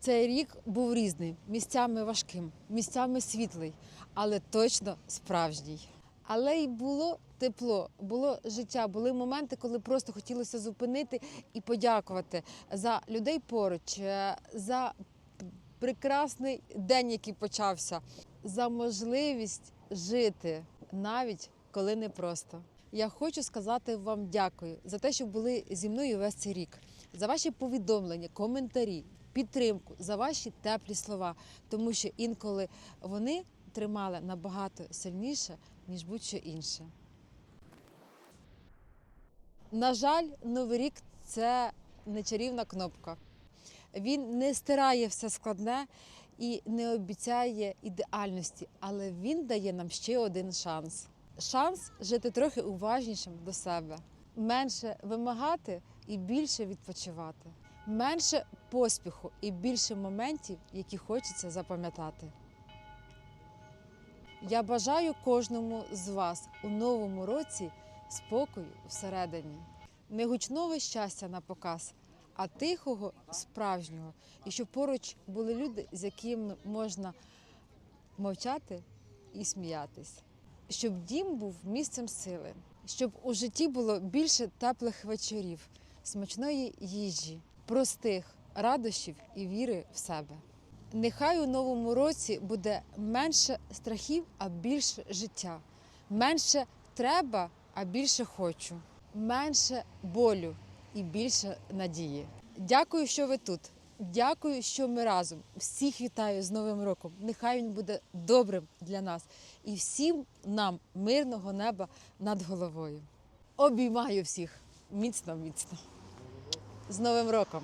Цей рік був різний, місцями важким, місцями світлий, але точно справжній. Але й було тепло, було життя, були моменти, коли просто хотілося зупинити і подякувати за людей поруч, е, за прекрасний день, який почався, за можливість жити навіть коли непросто. Я хочу сказати вам дякую за те, що були зі мною весь цей рік, за ваші повідомлення, коментарі, підтримку, за ваші теплі слова, тому що інколи вони тримали набагато сильніше, ніж будь-що інше. На жаль, новий рік це не чарівна кнопка. Він не стирає все складне і не обіцяє ідеальності, але він дає нам ще один шанс. Шанс жити трохи уважнішим до себе, менше вимагати і більше відпочивати, менше поспіху і більше моментів, які хочеться запам'ятати. Я бажаю кожному з вас у новому році спокою всередині, не гучного щастя на показ, а тихого, справжнього, і щоб поруч були люди, з якими можна мовчати і сміятись, щоб дім був місцем сили, щоб у житті було більше теплих вечорів, смачної їжі, простих радощів і віри в себе. Нехай у новому році буде менше страхів, а більше життя, менше треба, а більше хочу, менше болю і більше надії. Дякую, що ви тут. Дякую, що ми разом. Всіх вітаю з Новим роком. Нехай він буде добрим для нас і всім нам мирного неба над головою. Обіймаю всіх міцно, міцно. З Новим роком!